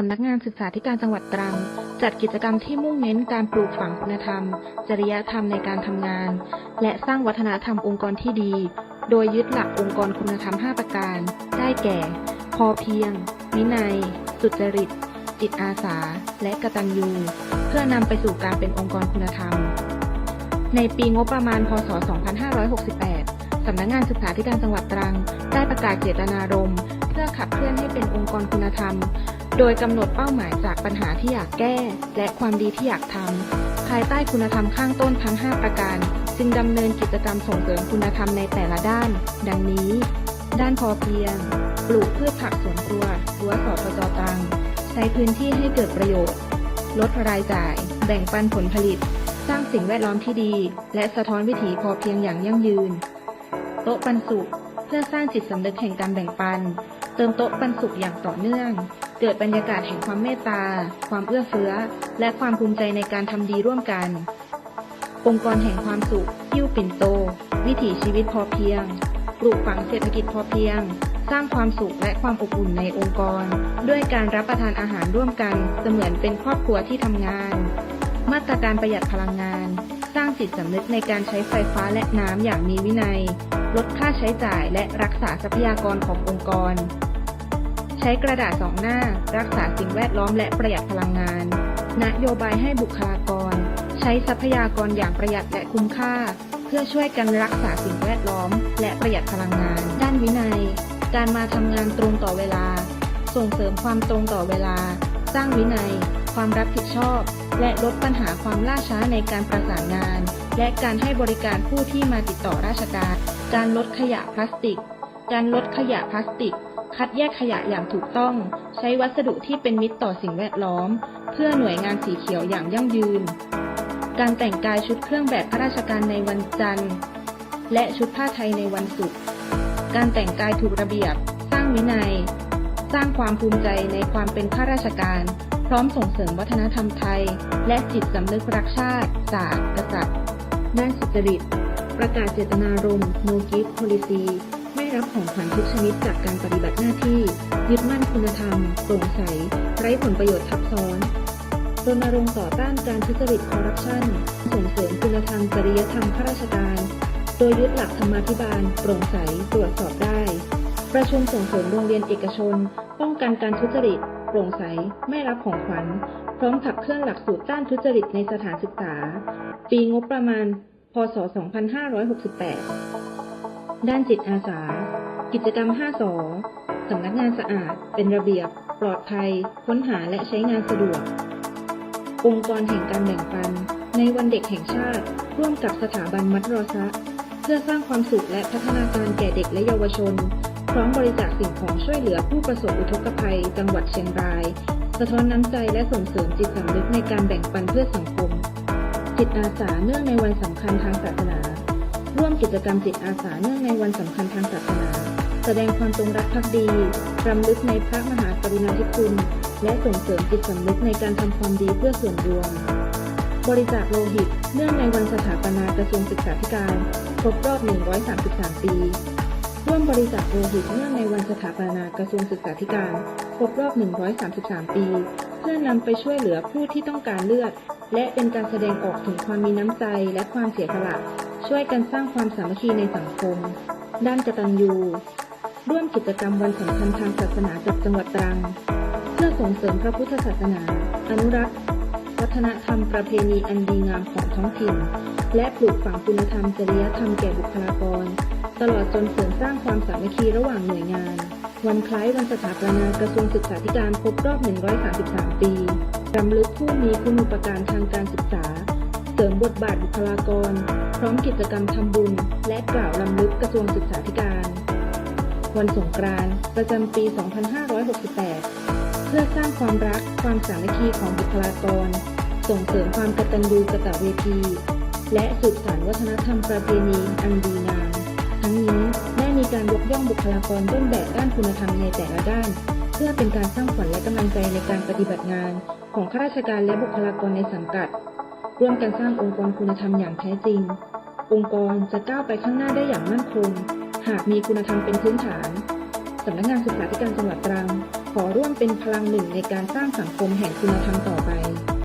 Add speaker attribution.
Speaker 1: สำนักงานศึกษาธิการจังหวัดตรัง จัดกิจกรรมที่มุ่งเน้นการปลูกฝังคุณธรรม จริยธรรมในการทำงาน และสร้างวัฒนธรรมองค์กรที่ดี โดยยึดหลักองค์กรคุณธรรม 5 ประการ ได้แก่ พอเพียง วินัย สุจริต จิตอาสา และกตัญญู เพื่อนำไปสู่การเป็นองค์กรคุณธรรม ในปีงบประมาณ พศ 2568 สำนักงานศึกษาธิการจังหวัดตรัง ได้ประกาศเจตนารมณ์เพื่อขับเคลื่อนให้เป็นองค์กรคุณธรรม โดยกำหนดเป้าหมายจากปัญหาที่อยากแก้ และความดีที่อยากทำภายใต้คุณธรรมข้างต้นทั้ง 5 ประการ จึงดำเนินกิจกรรมส่งเสริมคุณธรรมในแต่ละด้าน ดังนี้ ด้านพอเพียง ปลูกพืชผักสวนครัวรั้วสอพจตัง ใช้พื้นที่ให้เกิดประโยชน์ ลดรายจ่าย แบ่งปันผลผลิต สร้างสิ่งแวดล้อมที่ดี และสะท้อนวิถีพอเพียงอย่างยั่งยืน โต๊ะปันสุข เพื่อสร้างจิตสำนึกแห่งการแบ่งปัน เติมโต๊ะปันสุขอย่างต่อเนื่อง เกิดบรรยากาศแห่งความเมตตา ความเอื้อเฟื้อ และความภูมิใจในการทำดีร่วมกัน องค์กรแห่งความสุขยิ้วปิ่นโต วิถีชีวิตพอเพียง ปลูกฝังเศรษฐกิจพอเพียง สร้างความสุขและความอบอุ่นในองค์กร ด้วยการรับประทานอาหารร่วมกัน เสมือนเป็นครอบครัวที่ทำงาน มาตรการประหยัดพลังงาน สร้างจิตสำนึกในการใช้ไฟฟ้าและน้ำอย่างมีวินัย ลดค่าใช้จ่ายและรักษาทรัพยากรขององค์กร ใช้กระดาษสองหน้า รักษาสิ่งแวดล้อมและประหยัดพลังงาน นโยบายให้บุคลากร ใช้ทรัพยากรอย่างประหยัดและคุ้มค่า เพื่อช่วยกันรักษาสิ่งแวดล้อม และประหยัดพลังงาน ด้านวินัย การมาทำงานตรงต่อเวลา ส่งเสริมความตรงต่อเวลา สร้างวินัย ความรับผิดชอบ และลดปัญหาความล่าช้าในการประสานงาน และการให้บริการผู้ที่มาติดต่อราชการ การลดขยะพลาสติก การลดขยะพลาสติก คัดแยกขยะอย่างถูกต้อง ใช้วัสดุที่เป็นมิตรต่อสิ่งแวดล้อม เพื่อหน่วยงานสีเขียวอย่างยั่งยืน การแต่งกายชุดเครื่องแบบข้าราชการในวันจันทร์ และชุดผ้าไทยในวันศุกร์ การแต่งกายถูกระเบียบ สร้างวินัย สร้างความภูมิใจในความเป็นข้าราชการ พร้อมส่งเสริมวัฒนธรรมไทย และจิตสำนึกรักชาติ ศาสตร์ กษัตริย์ด้านสุจริต ประกาศเจตนารมณ์ No Gift Policy รับของขวัญทุกชนิดจากการปฏิบัติหน้าที่ ยึดมั่นคุณธรรมโปร่งใส ไร้ผลประโยชน์ทับซ้อนรณรงค์ต่อต้านการทุจริตคอร์รัปชันส่งเสริมคุณธรรมจริยธรรมข้าราชการ โดยยึดหลักธรรมาภิบาล โปร่งใสตรวจสอบได้ ประชุมส่งเสริมโรงเรียนเอกชน ป้องกันการทุจริต โปร่งใส ไม่รับของขวัญ พร้อมขับเคลื่อนหลักสูตรต้านทุจริตในสถานศึกษา ปีงบประมาณ พศ 2568 ด้านจิตอาสา กิจกรรม 5สอสำนักงานสะอาด เป็นระเบียบ ปลอดภัย ค้นหาและใช้งานสะดวก องค์กรแห่งการแบ่งปัน ในวันเด็กแห่งชาติ ร่วมกับสถาบันมัดรอซะ เพื่อสร้างความสุขและพัฒนาการแก่เด็กและเยาวชน พร้อมบริจาคสิ่งของช่วยเหลือผู้ประสบอุทกภัย จังหวัดเชียงราย สะท้อนน้ำใจและส่งเสริมจิตสำนึกในการแบ่งปันเพื่อสังคม จิตอาสาเนื่องในวันสำคัญทางศาสนา ร่วมกิจกรรมจิตอาสาเนื่องในวันสำคัญทางศาสนา แสดงความจงรักภักดีรำลึกในพระมหากรุณาธิคุณ และส่งเสริมจิตสำนึกในการทำความดีเพื่อส่วนรวม บริจาคโลหิต เนื่องในวันสถาปนากระทรวงศึกษาธิการครบรอบ 133 ปี ร่วมบริจาคโลหิต เนื่องในวันสถาปนากระทรวงศึกษาธิการครบรอบ 133 ปี เพื่อนำไปช่วยเหลือผู้ที่ต้องการเลือด และเป็นการแสดงออกถึงความมีน้ำใจและความเสียสละ ช่วยกันสร้างความสามัคคีในสังคม ด้านกตัญญู ร่วมกิจกรรมวันสำคัญทางศาสนาจากจังหวัดตรัง เพื่อส่งเสริมพระพุทธศาสนา อนุรักษ์ วัฒนธรรมประเพณีอันดีงามของท้องถิ่น และปลูกฝังคุณธรรมจริยธรรมแก่บุคลากร ตลอดจนเสริมสร้างความสามัคคีระหว่างหน่วยงาน วันคล้ายวันสถาปนากระทรวงศึกษาธิการครบรอบ 133 ปีรำลึกผู้มีคุณูปการทางการศึกษา เสริมบทบาทบุคลากร พร้อมกิจกรรมทำบุญ และกล่าวรำลึกกระทรวงศึกษาธิการ วันสงกรานต์ประจำปี 2568 เพื่อสร้างความรักความสามัคคีของบุคลากร ส่งเสริมความกตัญญูกตเวที และสืบสานวัฒนธรรมประเพณีอันดีงามทั้งนี้ได้มีการยกย่องบุคลากรต้นแบบด้านคุณธรรมในแต่ละด้านเพื่อเป็นการสร้างขวัญและกำลังใจในการปฏิบัติงาน ของข้าราชการและบุคลากรในสังกัด ร่วมกันสร้างองค์กรคุณธรรมอย่างแท้จริง องค์กรจะก้าวไปข้างหน้าได้อย่างมั่นคง หากมีคุณธรรมเป็นพื้นฐานสำนักงานศึกษาธิการจังหวัดตรัง ขอขอร่วมเป็นพลังหนึ่งในการสร้างสังคมแห่งคุณธรรมต่อไป